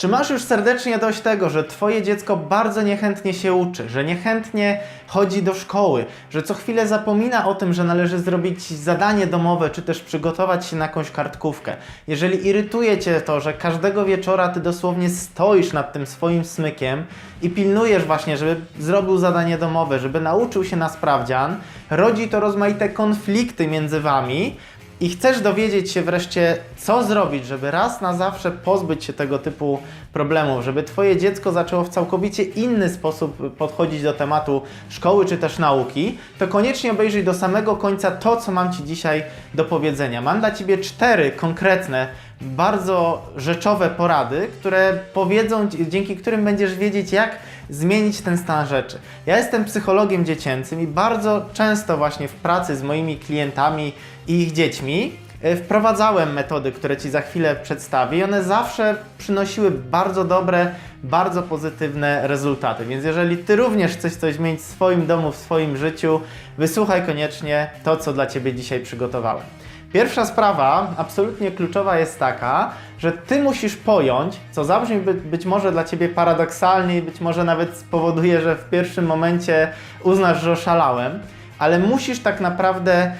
Czy masz już serdecznie dość tego, że Twoje dziecko bardzo niechętnie się uczy, że niechętnie chodzi do szkoły, że co chwilę zapomina o tym, że należy zrobić zadanie domowe, czy też przygotować się na jakąś kartkówkę? Jeżeli irytuje Cię to, że każdego wieczora Ty dosłownie stoisz nad tym swoim smykiem i pilnujesz właśnie, żeby zrobił zadanie domowe, żeby nauczył się na sprawdzian, rodzi to rozmaite konflikty między Wami, i chcesz dowiedzieć się wreszcie, co zrobić, żeby raz na zawsze pozbyć się tego typu problemów, żeby Twoje dziecko zaczęło w całkowicie inny sposób podchodzić do tematu szkoły czy też nauki, to koniecznie obejrzyj do samego końca to, co mam Ci dzisiaj do powiedzenia. Mam dla Ciebie cztery konkretne, bardzo rzeczowe porady, które powiedzą, dzięki którym będziesz wiedzieć, jak zmienić ten stan rzeczy. Ja jestem psychologiem dziecięcym i bardzo często właśnie w pracy z moimi klientami i ich dziećmi e, wprowadzałem metody, które Ci za chwilę przedstawię i one zawsze przynosiły bardzo dobre, bardzo pozytywne rezultaty. Więc jeżeli Ty również chcesz coś zmienić w swoim domu, w swoim życiu, wysłuchaj koniecznie to, co dla Ciebie dzisiaj przygotowałem. Pierwsza sprawa, absolutnie kluczowa jest taka, że Ty musisz pojąć, co zabrzmi by, być może dla Ciebie paradoksalnie i być może nawet spowoduje, że w pierwszym momencie uznasz, że oszalałem, ale musisz tak naprawdę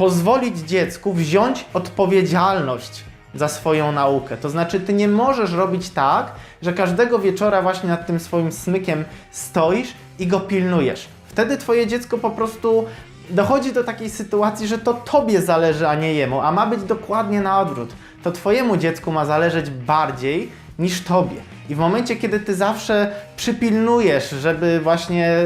pozwolić dziecku wziąć odpowiedzialność za swoją naukę. To znaczy, ty nie możesz robić tak, że każdego wieczora właśnie nad tym swoim smykiem stoisz i go pilnujesz. Wtedy twoje dziecko po prostu dochodzi do takiej sytuacji, że to tobie zależy, a nie jemu, a ma być dokładnie na odwrót. To twojemu dziecku ma zależeć bardziej niż tobie. I w momencie, kiedy ty zawsze przypilnujesz, żeby właśnie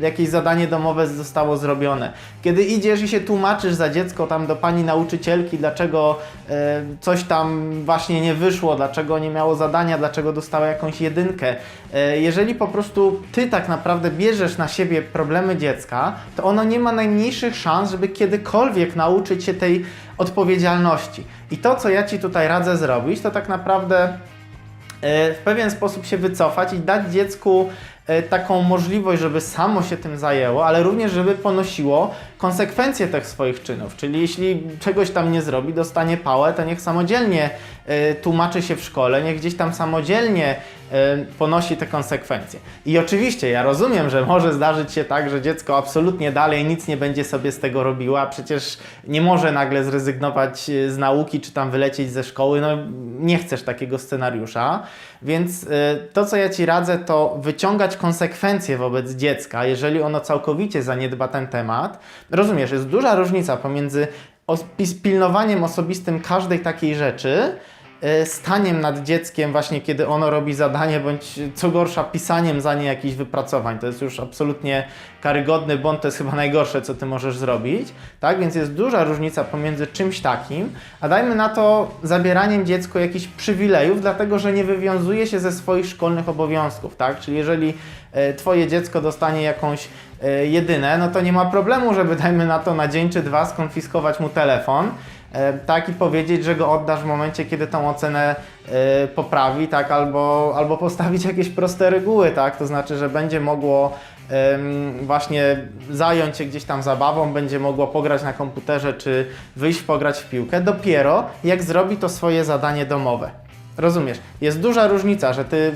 jakieś zadanie domowe zostało zrobione, kiedy idziesz i się tłumaczysz za dziecko tam do pani nauczycielki, dlaczego e, coś tam właśnie nie wyszło, dlaczego nie miało zadania, dlaczego dostało jakąś jedynkę, e, jeżeli po prostu ty tak naprawdę bierzesz na siebie problemy dziecka, to ono nie ma najmniejszych szans, żeby kiedykolwiek nauczyć się tej odpowiedzialności. I to, co ja ci tutaj radzę zrobić, to tak naprawdę w pewien sposób się wycofać i dać dziecku e, taką możliwość, żeby samo się tym zajęło, ale również, żeby ponosiło konsekwencje tych swoich czynów. Czyli jeśli czegoś tam nie zrobi, dostanie pałę, to niech samodzielnie e, tłumaczy się w szkole, niech gdzieś tam samodzielnie e, ponosi te konsekwencje. I oczywiście ja rozumiem, że może zdarzyć się tak, że dziecko absolutnie dalej nic nie będzie sobie z tego robiło, a przecież nie może nagle zrezygnować z nauki czy tam wylecieć ze szkoły. No nie chcesz takiego scenariusza. Więc to, co ja Ci radzę, to wyciągać konsekwencje wobec dziecka, jeżeli ono całkowicie zaniedba ten temat. Rozumiesz, jest duża różnica pomiędzy pilnowaniem osobistym każdej takiej rzeczy, staniem nad dzieckiem właśnie kiedy ono robi zadanie, bądź co gorsza pisaniem za nie jakichś wypracowań. To jest już absolutnie karygodny błąd, to jest chyba najgorsze, co ty możesz zrobić. Tak, więc jest duża różnica pomiędzy czymś takim, a dajmy na to zabieraniem dziecku jakichś przywilejów, dlatego że nie wywiązuje się ze swoich szkolnych obowiązków, tak? Czyli jeżeli e, twoje dziecko dostanie jakąś e, jedynę, no to nie ma problemu, żeby dajmy na to na dzień czy dwa skonfiskować mu telefon E, tak i powiedzieć, że go oddasz w momencie, kiedy tą ocenę e, poprawi, tak, albo, albo postawić jakieś proste reguły, tak, to znaczy, że będzie mogło właśnie zająć się gdzieś tam zabawą, będzie mogło pograć na komputerze, czy wyjść pograć w piłkę, dopiero jak zrobi to swoje zadanie domowe. Rozumiesz? Jest duża różnica, że ty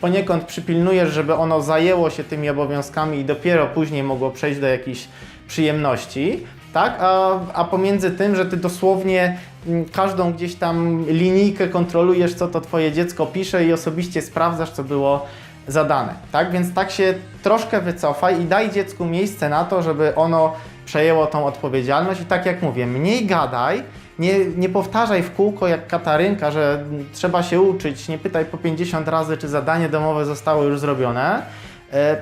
poniekąd przypilnujesz, żeby ono zajęło się tymi obowiązkami i dopiero później mogło przejść do jakichś przyjemności, tak? A, a pomiędzy tym, że ty dosłownie mm, każdą gdzieś tam linijkę kontrolujesz, co to twoje dziecko pisze i osobiście sprawdzasz, co było zadane, tak? Więc tak się troszkę wycofaj i daj dziecku miejsce na to, żeby ono przejęło tą odpowiedzialność i tak jak mówię, mniej gadaj, nie, nie powtarzaj w kółko jak Katarynka, że trzeba się uczyć, nie pytaj po 50 razy, czy zadanie domowe zostało już zrobione,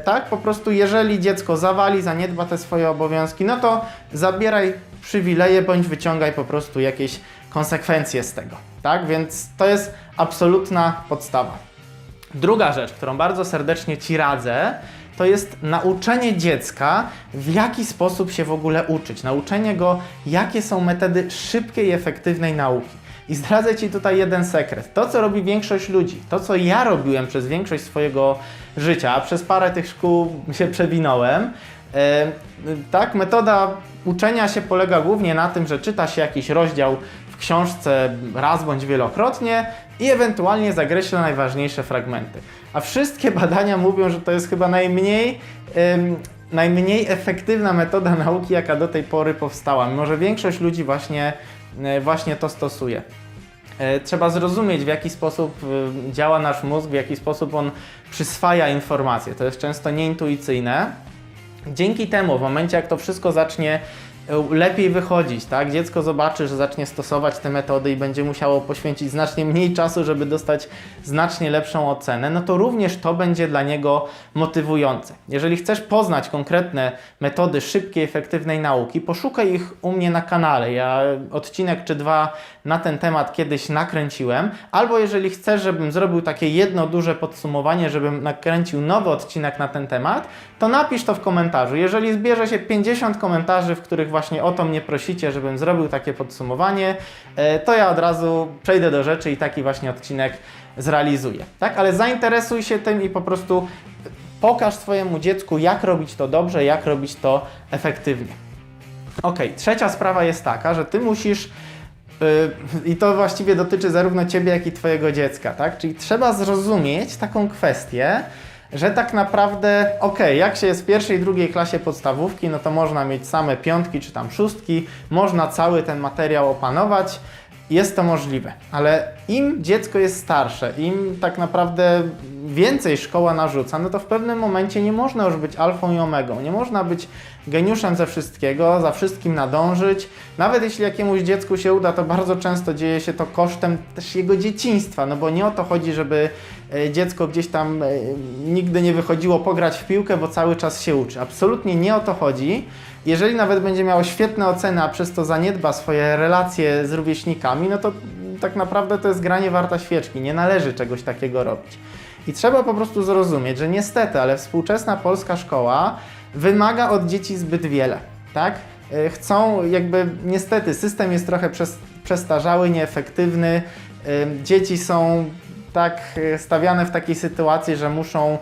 tak, po prostu jeżeli dziecko zawali, zaniedba te swoje obowiązki, no to zabieraj przywileje bądź wyciągaj po prostu jakieś konsekwencje z tego. Tak, więc to jest absolutna podstawa. Druga rzecz, którą bardzo serdecznie Ci radzę, to jest nauczenie dziecka, w jaki sposób się w ogóle uczyć. Nauczenie go, jakie są metody szybkiej i efektywnej nauki. I zdradzę Ci tutaj jeden sekret. To, co robi większość ludzi, to, co ja robiłem przez większość swojego życia, przez parę tych szkół się przewinąłem, e, tak, metoda uczenia się polega głównie na tym, że czyta się jakiś rozdział w książce raz bądź wielokrotnie, i ewentualnie zakreśla najważniejsze fragmenty. A wszystkie badania mówią, że to jest chyba najmniej, ym, najmniej efektywna metoda nauki, jaka do tej pory powstała, mimo że większość ludzi właśnie, y, właśnie to stosuje. E, Trzeba zrozumieć, w jaki sposób y, działa nasz mózg, w jaki sposób on przyswaja informacje. To jest często nieintuicyjne. Dzięki temu, w momencie jak to wszystko zacznie lepiej wychodzić, tak? Dziecko zobaczy, że zacznie stosować te metody i będzie musiało poświęcić znacznie mniej czasu, żeby dostać znacznie lepszą ocenę, no to również to będzie dla niego motywujące. Jeżeli chcesz poznać konkretne metody szybkiej, efektywnej nauki, poszukaj ich u mnie na kanale. Ja odcinek czy dwa na ten temat kiedyś nakręciłem, albo jeżeli chcesz, żebym zrobił takie jedno duże podsumowanie, żebym nakręcił nowy odcinek na ten temat, to napisz to w komentarzu. Jeżeli zbierze się 50 komentarzy, w których właśnie o to mnie prosicie, żebym zrobił takie podsumowanie, e, to ja od razu przejdę do rzeczy i taki właśnie odcinek zrealizuję. Tak? Ale zainteresuj się tym i po prostu pokaż swojemu dziecku, jak robić to dobrze, jak robić to efektywnie. Ok, trzecia sprawa jest taka, że ty musisz Yy, I to właściwie dotyczy zarówno ciebie, jak i twojego dziecka, tak? Czyli trzeba zrozumieć taką kwestię, że tak naprawdę, okej, jak się jest w pierwszej, drugiej klasie podstawówki, no to można mieć same piątki czy tam szóstki, można cały ten materiał opanować, jest to możliwe, ale im dziecko jest starsze, im tak naprawdę więcej szkoła narzuca, no to w pewnym momencie nie można już być alfą i omegą, nie można być geniuszem ze wszystkiego, za wszystkim nadążyć. Nawet jeśli jakiemuś dziecku się uda, to bardzo często dzieje się to kosztem też jego dzieciństwa, no bo nie o to chodzi, żeby dziecko gdzieś tam e, nigdy nie wychodziło pograć w piłkę, bo cały czas się uczy. Absolutnie nie o to chodzi. Jeżeli nawet będzie miało świetne oceny, a przez to zaniedba swoje relacje z rówieśnikami, no to tak naprawdę to jest granie warta świeczki. Nie należy czegoś takiego robić. I trzeba po prostu zrozumieć, że niestety, ale współczesna polska szkoła wymaga od dzieci zbyt wiele, tak? E, Chcą jakby, niestety, system jest trochę przes- przestarzały, nieefektywny. E, Dzieci są tak e, stawiane w takiej sytuacji, że muszą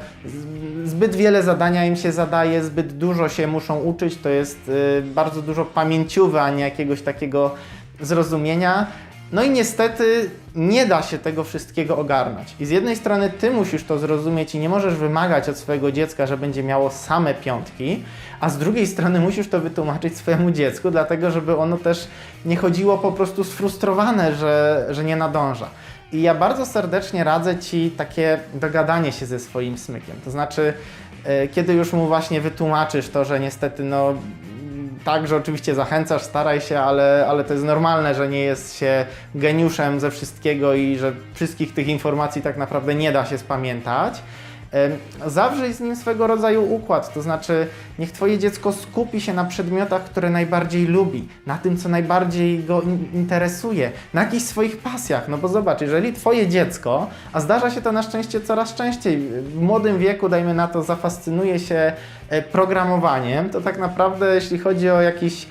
zbyt wiele zadania im się zadaje, zbyt dużo się muszą uczyć. To jest e, bardzo dużo pamięciowe, a nie jakiegoś takiego zrozumienia. No i niestety nie da się tego wszystkiego ogarnąć. I z jednej strony ty musisz to zrozumieć i nie możesz wymagać od swojego dziecka, że będzie miało same piątki, a z drugiej strony musisz to wytłumaczyć swojemu dziecku, dlatego żeby ono też nie chodziło po prostu sfrustrowane, że, że nie nadąża. I ja bardzo serdecznie radzę Ci takie dogadanie się ze swoim smykiem. To znaczy, e, kiedy już mu właśnie wytłumaczysz to, że niestety no tak, że oczywiście zachęcasz, staraj się, ale, ale to jest normalne, że nie jest się geniuszem ze wszystkiego i że wszystkich tych informacji tak naprawdę nie da się spamiętać. Zawrzyj z nim swego rodzaju układ, to znaczy niech Twoje dziecko skupi się na przedmiotach, które najbardziej lubi, na tym, co najbardziej go in- interesuje, na jakichś swoich pasjach. No bo zobacz, jeżeli Twoje dziecko, a zdarza się to na szczęście coraz częściej, w młodym wieku, dajmy na to, zafascynuje się e, programowaniem, to tak naprawdę, jeśli chodzi o jakiś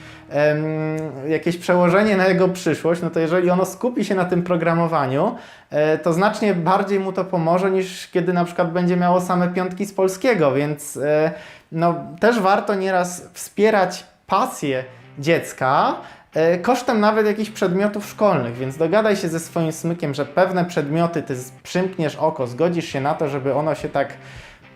jakieś przełożenie na jego przyszłość, no to jeżeli ono skupi się na tym programowaniu, e, to znacznie bardziej mu to pomoże niż kiedy na przykład będzie miało same piątki z polskiego, więc e, no, też warto nieraz wspierać pasję dziecka, e, kosztem nawet jakichś przedmiotów szkolnych, więc dogadaj się ze swoim smykiem, że pewne przedmioty ty przymkniesz oko, zgodzisz się na to, żeby ono się tak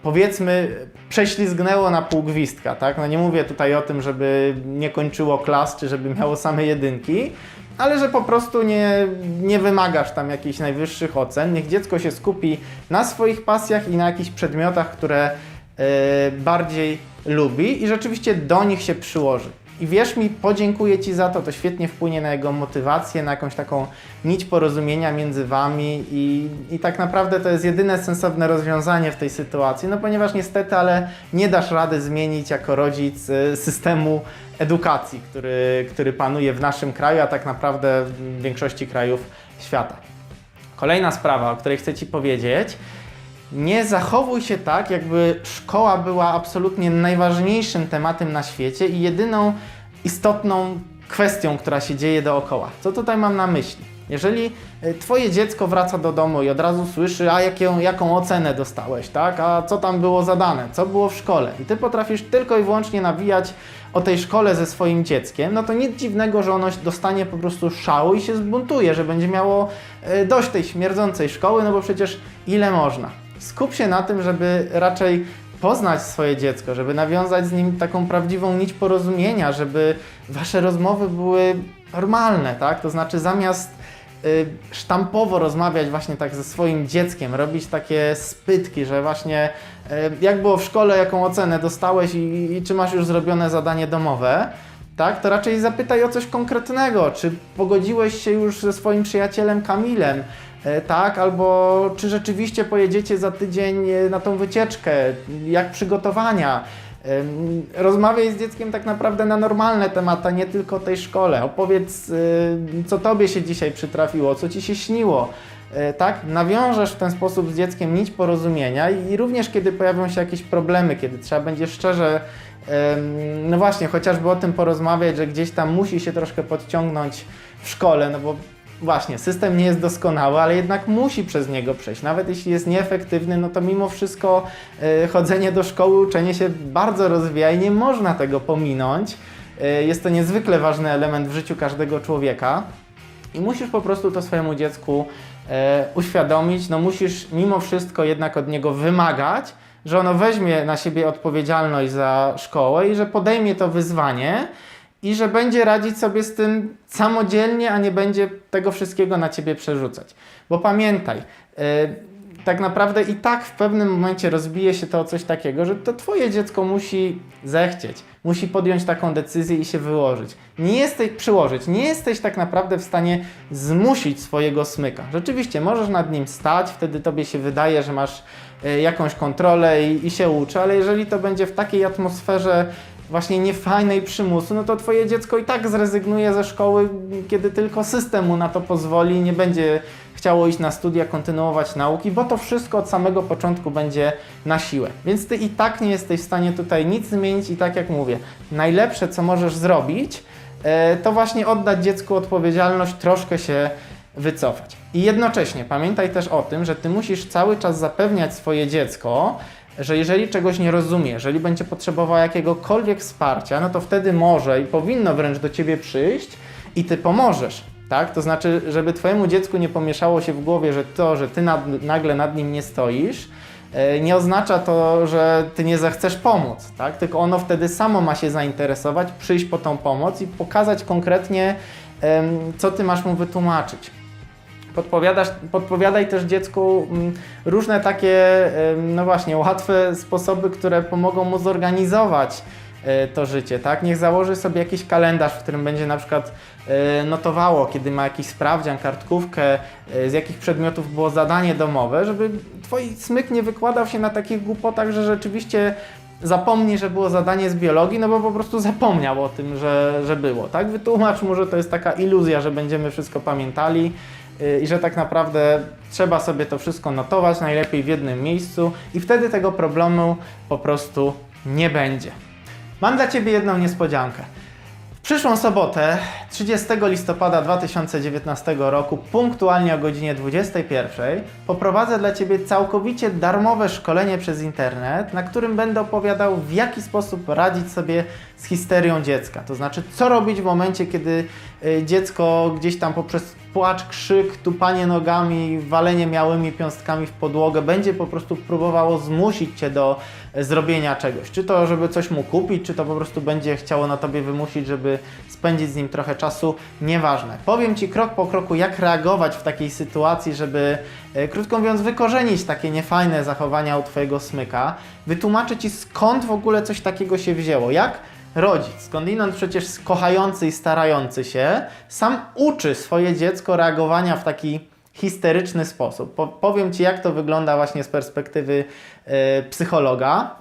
powiedzmy prześlizgnęło na pół gwizdka, tak? No nie mówię tutaj o tym, żeby nie kończyło klas, czy żeby miało same jedynki, ale że po prostu nie, nie wymagasz tam jakichś najwyższych ocen. Niech dziecko się skupi na swoich pasjach i na jakichś przedmiotach, które e, bardziej lubi i rzeczywiście do nich się przyłoży. I wierz mi, podziękuję Ci za to, to świetnie wpłynie na jego motywację, na jakąś taką nić porozumienia między Wami i, i tak naprawdę to jest jedyne sensowne rozwiązanie w tej sytuacji, no ponieważ niestety, ale nie dasz rady zmienić jako rodzic y, systemu edukacji, który, który panuje w naszym kraju, a tak naprawdę w większości krajów świata. Kolejna sprawa, o której chcę Ci powiedzieć, nie zachowuj się tak, jakby szkoła była absolutnie najważniejszym tematem na świecie i jedyną istotną kwestią, która się dzieje dookoła. Co tutaj mam na myśli? Jeżeli y, twoje dziecko wraca do domu i od razu słyszy, a jaką, jaką ocenę dostałeś, tak? A co tam było zadane, co było w szkole i ty potrafisz tylko i wyłącznie nawijać o tej szkole ze swoim dzieckiem, no to nic dziwnego, że ono dostanie po prostu szału i się zbuntuje, że będzie miało e, dość tej śmierdzącej szkoły, no bo przecież ile można. Skup się na tym, żeby raczej poznać swoje dziecko, żeby nawiązać z nim taką prawdziwą nić porozumienia, żeby wasze rozmowy były normalne, tak? To znaczy zamiast y, sztampowo rozmawiać właśnie tak ze swoim dzieckiem, robić takie spytki, że właśnie y, jak było w szkole, jaką ocenę dostałeś i, i czy masz już zrobione zadanie domowe, tak? To raczej zapytaj o coś konkretnego, czy pogodziłeś się już ze swoim przyjacielem Kamilem, E, tak, albo czy rzeczywiście pojedziecie za tydzień e, na tą wycieczkę, jak przygotowania. Rozmawiaj z dzieckiem tak naprawdę na normalne tematy, a nie tylko o tej szkole. Opowiedz, y, co tobie się dzisiaj przytrafiło, co ci się śniło. E, Tak, nawiążesz w ten sposób z dzieckiem nić porozumienia i również kiedy pojawią się jakieś problemy, kiedy trzeba będzie szczerze, no właśnie, chociażby o tym porozmawiać, że gdzieś tam musi się troszkę podciągnąć w szkole, no bo Właśnie, system nie jest doskonały, ale jednak musi przez niego przejść. Nawet jeśli jest nieefektywny, no to mimo wszystko e, chodzenie do szkoły, uczenie się bardzo rozwija i nie można tego pominąć. E, jest to niezwykle ważny element w życiu każdego człowieka i musisz po prostu to swojemu dziecku e, uświadomić. No musisz mimo wszystko jednak od niego wymagać, że ono weźmie na siebie odpowiedzialność za szkołę i że podejmie to wyzwanie i że będzie radzić sobie z tym samodzielnie, a nie będzie tego wszystkiego na ciebie przerzucać. Bo pamiętaj, yy, tak naprawdę i tak w pewnym momencie rozbije się to o coś takiego, że to twoje dziecko musi zechcieć, musi podjąć taką decyzję i się wyłożyć. Nie jesteś przyłożyć, nie jesteś tak naprawdę w stanie zmusić swojego smyka. Rzeczywiście możesz nad nim stać, wtedy tobie się wydaje, że masz y, jakąś kontrolę i, i się uczy, ale jeżeli to będzie w takiej atmosferze właśnie niefajnej przymusu, no to twoje dziecko i tak zrezygnuje ze szkoły, kiedy tylko system mu na to pozwoli, nie będzie chciało iść na studia, kontynuować nauki, bo to wszystko od samego początku będzie na siłę. Więc ty i tak nie jesteś w stanie tutaj nic zmienić i tak jak mówię, najlepsze co możesz zrobić, e, to właśnie oddać dziecku odpowiedzialność, troszkę się wycofać. I jednocześnie pamiętaj też o tym, że ty musisz cały czas zapewniać swoje dziecko, że jeżeli czegoś nie rozumie, jeżeli będzie potrzebował jakiegokolwiek wsparcia, no to wtedy może i powinno wręcz do ciebie przyjść i ty pomożesz. Tak? To znaczy, żeby twojemu dziecku nie pomieszało się w głowie, że to, że ty nad, nagle nad nim nie stoisz, e, nie oznacza to, że ty nie zechcesz pomóc, tak? Tylko ono wtedy samo ma się zainteresować, przyjść po tą pomoc i pokazać konkretnie, co ty masz mu wytłumaczyć. Podpowiadasz, podpowiadaj też dziecku mm, różne takie, no właśnie, łatwe sposoby, które pomogą mu zorganizować e, to życie, tak? Niech założy sobie jakiś kalendarz, w którym będzie na przykład e, notowało, kiedy ma jakiś sprawdzian, kartkówkę, e, z jakich przedmiotów było zadanie domowe, żeby twój smyk nie wykładał się na takich głupotach, że rzeczywiście zapomni, że było zadanie z biologii, no bo po prostu zapomniał o tym, że, że było, tak? Wytłumacz mu, że to jest taka iluzja, że będziemy wszystko pamiętali i że tak naprawdę trzeba sobie to wszystko notować, najlepiej w jednym miejscu i wtedy tego problemu po prostu nie będzie. Mam dla Ciebie jedną niespodziankę. Przyszłą sobotę, 30 listopada 2019 roku, punktualnie o godzinie 21, poprowadzę dla Ciebie całkowicie darmowe szkolenie przez internet, na którym będę opowiadał, w jaki sposób radzić sobie z histerią dziecka. To znaczy, co robić w momencie, kiedy y, dziecko gdzieś tam poprzez płacz, krzyk, tupanie nogami, walenie miałymi piąstkami w podłogę będzie po prostu próbowało zmusić Cię do e, zrobienia czegoś. Czy to, żeby coś mu kupić, czy to po prostu będzie chciało na Tobie wymusić, żeby spędzić z nim trochę czasu, nieważne. Powiem Ci krok po kroku, jak reagować w takiej sytuacji, żeby, e, krótko mówiąc, wykorzenić takie niefajne zachowania u Twojego smyka. Wytłumaczę Ci, skąd w ogóle coś takiego się wzięło. Jak rodzic, skądinąd przecież kochający i starający się, sam uczy swoje dziecko reagowania w taki histeryczny sposób. Po, powiem Ci, jak to wygląda właśnie z perspektywy e, psychologa.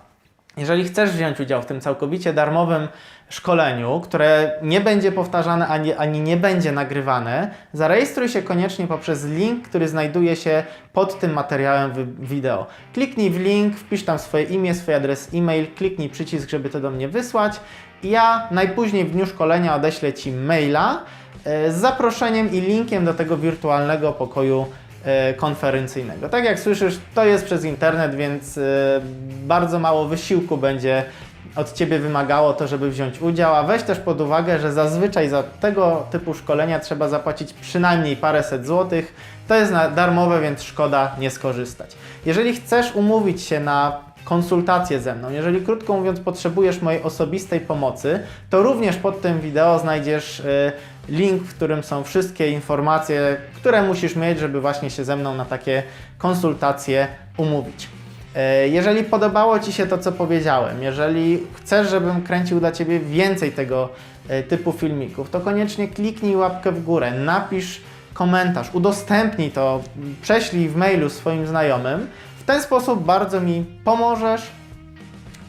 Jeżeli chcesz wziąć udział w tym całkowicie darmowym szkoleniu, które nie będzie powtarzane ani, ani nie będzie nagrywane, zarejestruj się koniecznie poprzez link, który znajduje się pod tym materiałem wi- wideo. Kliknij w link, wpisz tam swoje imię, swój adres e-mail, kliknij przycisk, żeby to do mnie wysłać ja najpóźniej w dniu szkolenia odeślę Ci maila z zaproszeniem i linkiem do tego wirtualnego pokoju e, konferencyjnego. Tak jak słyszysz, to jest przez internet, więc e, bardzo mało wysiłku będzie od Ciebie wymagało to, żeby wziąć udział, a weź też pod uwagę, że zazwyczaj za tego typu szkolenia trzeba zapłacić przynajmniej paręset złotych. To jest darmowe, więc szkoda nie skorzystać. Jeżeli chcesz umówić się na konsultację ze mną, jeżeli krótko mówiąc potrzebujesz mojej osobistej pomocy, to również pod tym wideo znajdziesz link, w którym są wszystkie informacje, które musisz mieć, żeby właśnie się ze mną na takie konsultacje umówić. E, Jeżeli podobało Ci się to, co powiedziałem, jeżeli chcesz, żebym kręcił dla Ciebie więcej tego e, typu filmików, to koniecznie kliknij łapkę w górę, napisz komentarz, udostępnij to, prześlij w mailu swoim znajomym. W ten sposób bardzo mi pomożesz,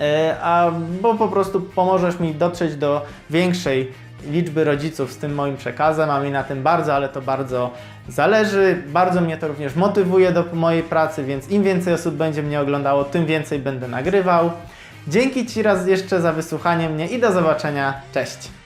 e, a bo po prostu pomożesz mi dotrzeć do większej liczby rodziców z tym moim przekazem, a mi na tym bardzo, ale to bardzo zależy. Bardzo mnie to również motywuje do mojej pracy, więc im więcej osób będzie mnie oglądało, tym więcej będę nagrywał. Dzięki Ci raz jeszcze za wysłuchanie mnie i do zobaczenia. Cześć!